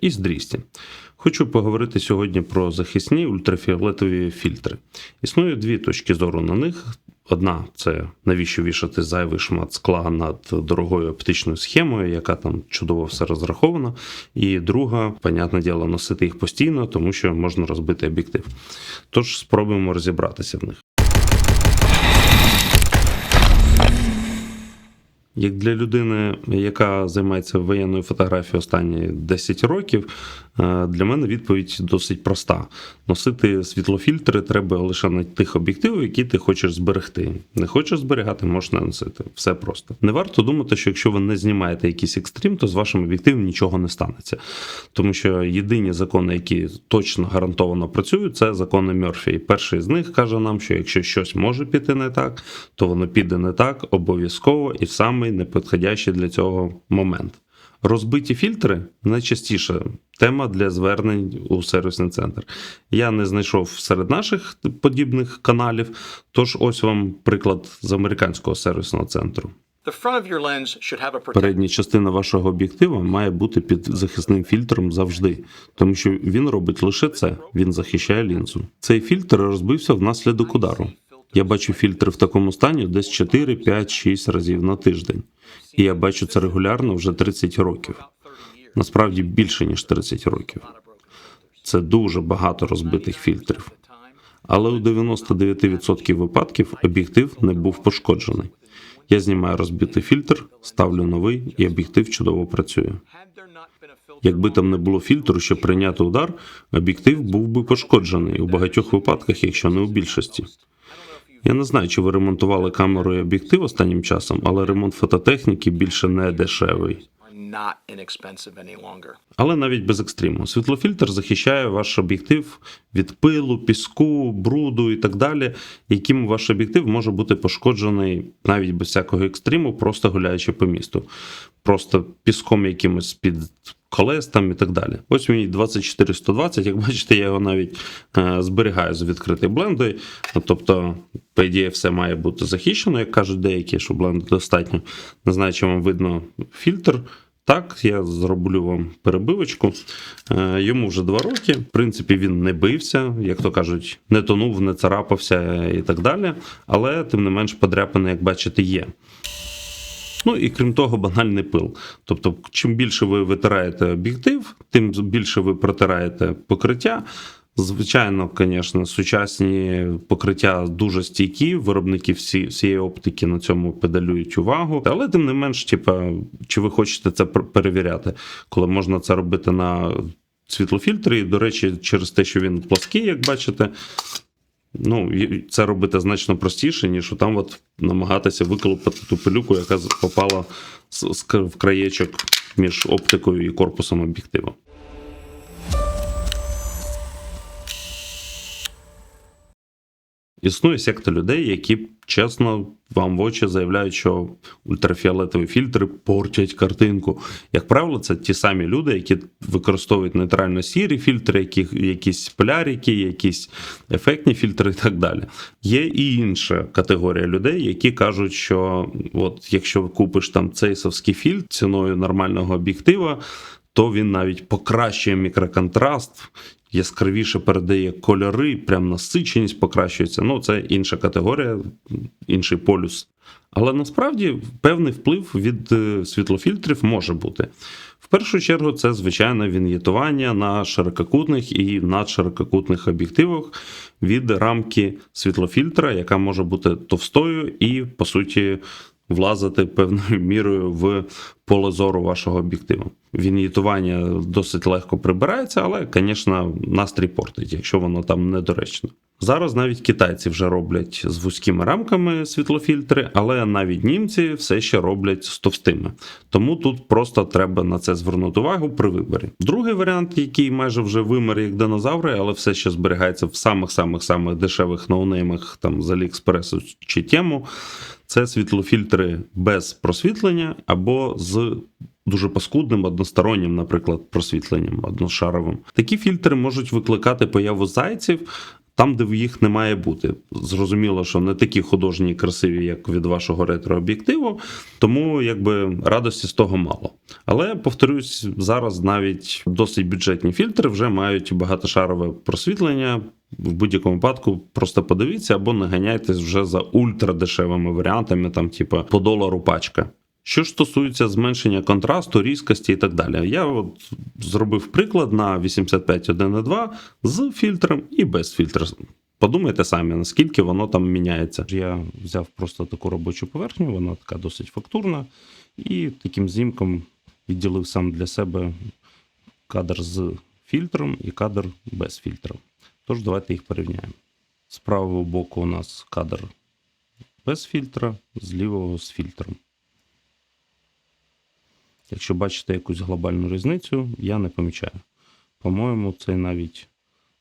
і з 200. Хочу поговорити сьогодні про захисні ультрафіолетові фільтри. Існує дві точки зору на них. Одна це навіщо вішати зайвий шмат скла над дорогою оптичною схемою, яка там чудово все розрахована. І друга, понятне діло, носити їх постійно, тому що можна розбити об'єктив. Тож спробуємо розібратися в них. Як для людини, яка займається воєнною фотографією останні 10 років, е, для мене відповідь досить проста: носити світлофільтри треба лише на тих об'єктивах, які ти хочеш зберегти. Не хочеш зберігати, можеш не носити. Все просто. Не варто думати, що якщо ви не знімаєте якийсь екстрім, то з вашим об'єктивом нічого не станеться. Тому що єдині закони, які точно гарантовано працюють, це закони Мерфі. І перший з них каже нам, що якщо щось може піти не так, то воно піде не так обов'язково і в самий неподходящий для цього момент. Розбиті фільтри найчастіша тема для звернень у сервісний центр. Я не знайшов серед наших подібних каналів, тож ось вам приклад з американського сервісного центру. Передня частина вашого об'єктива має бути під захисним фільтром завжди, тому що він робить лише це, він захищає лінзу. Цей фільтр розбився внаслідок удару. Я бачу фільтри в такому стані десь 4, 5, 6 разів на тиждень. І я бачу це регулярно вже 30 років. Насправді більше ніж 30 років. Це дуже багато розбитих фільтрів. Але у 99% випадків об'єктив не був пошкоджений. Я знімаю розбитий фільтр, ставлю новий, і об'єктив чудово працює. Якби там не було фільтру, щоб прийняти удар, об'єктив був би пошкоджений у багатьох випадках, якщо не у більшості. Я не знаю, чи ви ремонтували камеру і об'єктив останнім часом, але ремонт фототехніки більше не дешевий. Але навіть без екстриму. Світлофільтр захищає ваш об'єктив від пилу, піску, бруду і так далі, яким ваш об'єктив може бути пошкоджений навіть без всякого екстриму, просто гуляючи по місту. Просто піском якимось під колес там і так далі. Ось мій 24120, як бачите, я його навіть е, зберігаю з відкритою блендою. Тобто, по ідеї, все має бути захищено, як кажуть деякі, що бленду достатньо. Не знаю, чи вам видно фільтр. Так, я зроблю вам перебивочку. Е, Йому вже два роки. В принципі, він не бився, як то кажуть, не тонув, не царапався і так далі. Але тим не менш подряпини, як бачите, є. Ну і крім того, банальний пил. Тобто, чим більше ви витираєте об'єктив, тим більше ви протираєте покриття. Звичайно, звісно, сучасні покриття дуже стійкі. Виробники всі, всієї оптики на цьому педалюють увагу. Але тим не менш, типа, чи ви хочете це пер- перевіряти, коли можна це робити на світлофільтрі. До речі, через те, що він плоский, як бачите, Ну, це робити значно простіше, ніж там от намагатися виколупати ту пилюку, яка попала в краєчок між оптикою і корпусом об'єктива. Існує секта людей, які чесно вам в очі заявляють, що ультрафіолетові фільтри портять картинку. Як правило, це ті самі люди, які використовують нейтрально сірі фільтри, які, якісь полярики, якісь ефектні фільтри і так далі. Є і інша категорія людей, які кажуть, що от якщо купиш там цейсовський фільтр ціною нормального об'єктива, то він навіть покращує мікроконтраст, яскравіше передає кольори, прям насиченість покращується. Ну, це інша категорія, інший полюс. Але насправді певний вплив від е, світлофільтрів може бути. В першу чергу, це звичайно він'єтування на ширококутних і надширококутних об'єктивах від рамки світлофільтра, яка може бути товстою і, по суті, влазити певною мірою в поле зору вашого об'єктива. Він'єтування досить легко прибирається, але, звісно, настрій портить, якщо воно там недоречно. Зараз навіть китайці вже роблять з вузькими рамками світлофільтри, але навіть німці все ще роблять з товстими. Тому тут просто треба на це звернути увагу при виборі. Другий варіант, який майже вже вимер як динозаври, але все ще зберігається в самих-самих самих дешевих ноунеймах там з Аліекспресу чи тему, це світлофільтри без просвітлення або з дуже паскудним одностороннім, наприклад, просвітленням одношаровим. Такі фільтри можуть викликати появу зайців. Там, де їх не має бути. Зрозуміло, що не такі художні і красиві, як від вашого ретрооб'єктиву, тому якби радості з того мало. Але повторюсь, зараз навіть досить бюджетні фільтри вже мають багатошарове просвітлення. В будь-якому випадку просто подивіться або не ганяйтесь вже за ультрадешевими варіантами, там, типу, по долару пачка. Що ж стосується зменшення контрасту, різкості і так далі, я от зробив приклад на 85.1.2 з фільтром і без фільтра. Подумайте самі, наскільки воно там міняється. Я взяв просто таку робочу поверхню, вона така досить фактурна, і таким знімком відділив сам для себе кадр з фільтром і кадр без фільтра. Тож давайте їх порівняємо. З правого боку у нас кадр без фільтра, з лівого з фільтром. Якщо бачите якусь глобальну різницю, я не помічаю. По-моєму, це навіть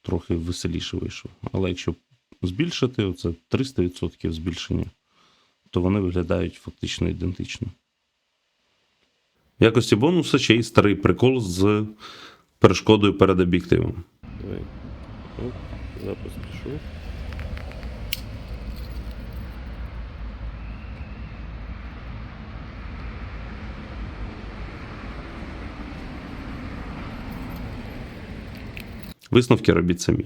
трохи веселіше вийшов. Але якщо збільшити, оце 300% збільшення, то вони виглядають фактично ідентично. В якості бонуса ще й старий прикол з перешкодою перед об'єктивом. Запис пішов. Висновки робіть самі.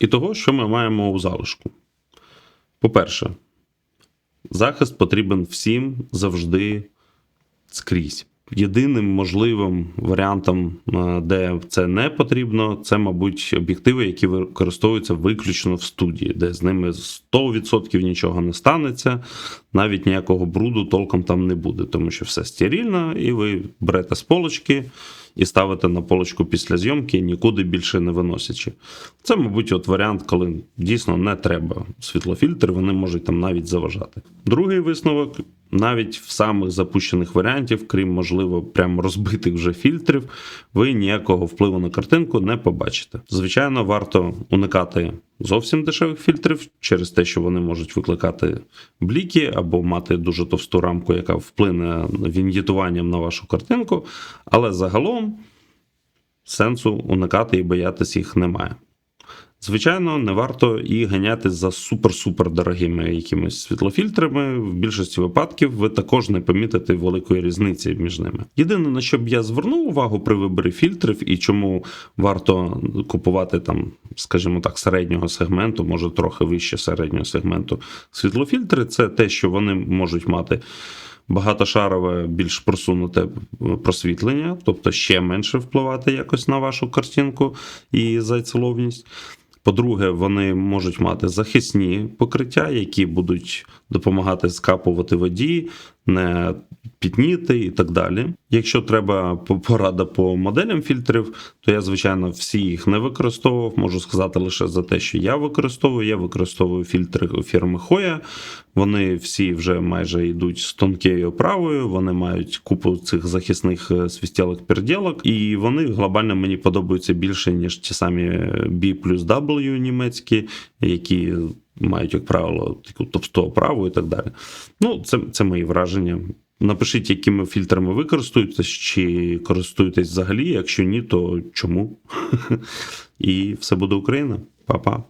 І того, що ми маємо у залишку. По-перше, захист потрібен всім завжди скрізь. Єдиним можливим варіантом, е, де це не потрібно, це, мабуть, об'єктиви, які використовуються виключно в студії, де з ними 100% нічого не станеться, навіть ніякого бруду толком там не буде, тому що все стерильно, і ви берете з полочки і ставите на полочку після зйомки, нікуди більше не виносячи. Це, мабуть, от варіант, коли дійсно не треба світлофільтри, вони можуть там навіть заважати. Другий висновок. Навіть в самих запущених варіантів, крім можливо, прям розбитих вже фільтрів, ви ніякого впливу на картинку не побачите. Звичайно, варто уникати зовсім дешевих фільтрів через те, що вони можуть викликати бліки або мати дуже товсту рамку, яка вплине він'єтуванням на вашу картинку. Але загалом сенсу уникати і боятися їх немає. Звичайно, не варто і ганятись за супер-супер дорогими якимись світлофільтрами. В більшості випадків ви також не помітите великої різниці між ними. Єдине, на що б я звернув увагу при виборі фільтрів і чому варто купувати там, скажімо так, середнього сегменту, може трохи вище середнього сегменту світлофільтри, це те, що вони можуть мати. Багатошарове, більш просунуте просвітлення, тобто ще менше впливати якось на вашу картинку і зайцеловність. По-друге, вони можуть мати захисні покриття, які будуть допомагати скапувати воді, не пітніти і так далі. Якщо треба порада по моделям фільтрів, то я, звичайно, всі їх не використовував. Можу сказати лише за те, що я використовую. Я використовую фільтри фірми Hoya. Вони всі вже майже йдуть з тонкою оправою. Вони мають купу цих захисних е, свістілок перділок, і вони глобально мені подобаються більше, ніж ті самі B плюс W німецькі, які мають, як правило, таку товсту оправу і так далі. Ну, це, це мої враження. Напишіть, якими фільтрами ви користуєтесь, чи користуєтесь взагалі. Якщо ні, то чому? І все буде Україна. Па-па.